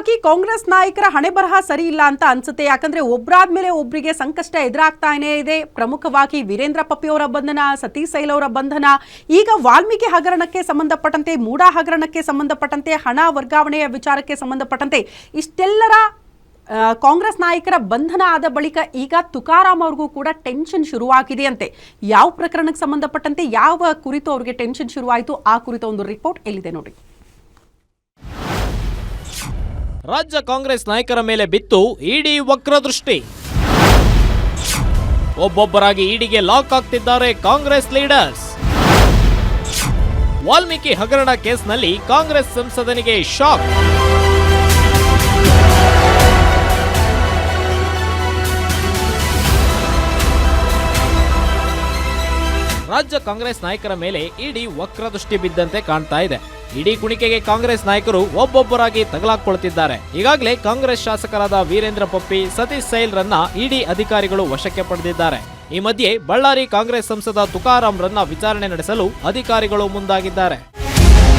ಪ್ರಮುಖವಾಗಿ ಕಾಂಗ್ರೆಸ್ ನಾಯಕರ ಹಣೆ ಬರಹ ಸರಿ ಇಲ್ಲ ಅಂತ ಅನ್ಸುತ್ತೆ. ಯಾಕಂದ್ರೆ ಒಬ್ರಾದ್ಮೇಲೆ ಒಬ್ಬರಿಗೆ ಸಂಕಷ್ಟ ಎದುರಾಗ್ತಾನೇ ಇದೆ. ಪ್ರಮುಖವಾಗಿ ವೀರೇಂದ್ರ ಪಪ್ಪಿಯವರ ಬಂಧನ, ಸತೀಶ್ ಸೈಲ್ ಅವರ ಬಂಧನ, ಈಗ ವಾಲ್ಮೀಕಿ ಹಗರಣಕ್ಕೆ ಸಂಬಂಧಪಟ್ಟಂತೆ, ಮೂಡಾ ಹಗರಣಕ್ಕೆ ಸಂಬಂಧಪಟ್ಟಂತೆ, ಹಣ ವರ್ಗಾವಣೆಯ ವಿಚಾರಕ್ಕೆ ಸಂಬಂಧಪಟ್ಟಂತೆ ಇಷ್ಟೆಲ್ಲರ ಕಾಂಗ್ರೆಸ್ ನಾಯಕರ ಬಂಧನ ಆದ ಬಳಿಕ ಈಗ ತುಕಾರಾಮ್ ಅವ್ರಿಗೂ ಕೂಡ ಟೆನ್ಷನ್ ಶುರುವಾಗಿದೆ ಅಂತೆ ಯಾವ ಪ್ರಕರಣಕ್ಕೆ ಸಂಬಂಧಪಟ್ಟಂತೆ, ಯಾವ ಕುರಿತು ಅವ್ರಿಗೆ ಟೆನ್ಷನ್ ಶುರುವಾಯಿತು, ಆ ಕುರಿತ ಒಂದು ರಿಪೋರ್ಟ್ ಎಲ್ಲಿದೆ ನೋಡಿ. ರಾಜ್ಯ ಕಾಂಗ್ರೆಸ್ ನಾಯಕರ ಮೇಲೆ ಬಿತ್ತು ಇಡಿ ವಕ್ರದೃಷ್ಟಿ. ಒಬ್ಬೊಬ್ಬರಾಗಿ ಇಡಿಗೆ ಲಾಕ್ ಆಗ್ತಿದ್ದಾರೆ ಕಾಂಗ್ರೆಸ್ ಲೀಡರ್ಸ್. ವಾಲ್ಮೀಕಿ ಹಗರಣ ಕೇಸ್ನಲ್ಲಿ ಕಾಂಗ್ರೆಸ್ ಸಂಸದನಿಗೆ ಶಾಕ್. ರಾಜ್ಯ ಕಾಂಗ್ರೆಸ್ ನಾಯಕರ ಮೇಲೆ ಇಡಿ ವಕ್ರದೃಷ್ಟಿ ಬಿದ್ದಂತೆ ಕಾಣ್ತಾ ಇದೆ. ಇಡೀ ಕುಣಿಕೆಗೆ ಕಾಂಗ್ರೆಸ್ ನಾಯಕರು ಒಬ್ಬೊಬ್ಬರಾಗಿ ತಗಲಾಕೊಳ್ತಿದ್ದಾರೆ ಈಗಾಗಲೇ ಕಾಂಗ್ರೆಸ್ ಶಾಸಕರಾದ ವೀರೇಂದ್ರ ಪಪ್ಪಿ, ಸತೀಶ್ ಸೈಲ್ ರನ್ನ ಇಡಿ ಅಧಿಕಾರಿಗಳು ವಶಕ್ಕೆ ಪಡೆದಿದ್ದಾರೆ. ಈ ಮಧ್ಯೆ ಬಳ್ಳಾರಿ ಕಾಂಗ್ರೆಸ್ ಸಂಸದ ತುಕಾರಾಂ ರನ್ನ ವಿಚಾರಣೆ ನಡೆಸಲು ಅಧಿಕಾರಿಗಳು ಮುಂದಾಗಿದ್ದಾರೆ.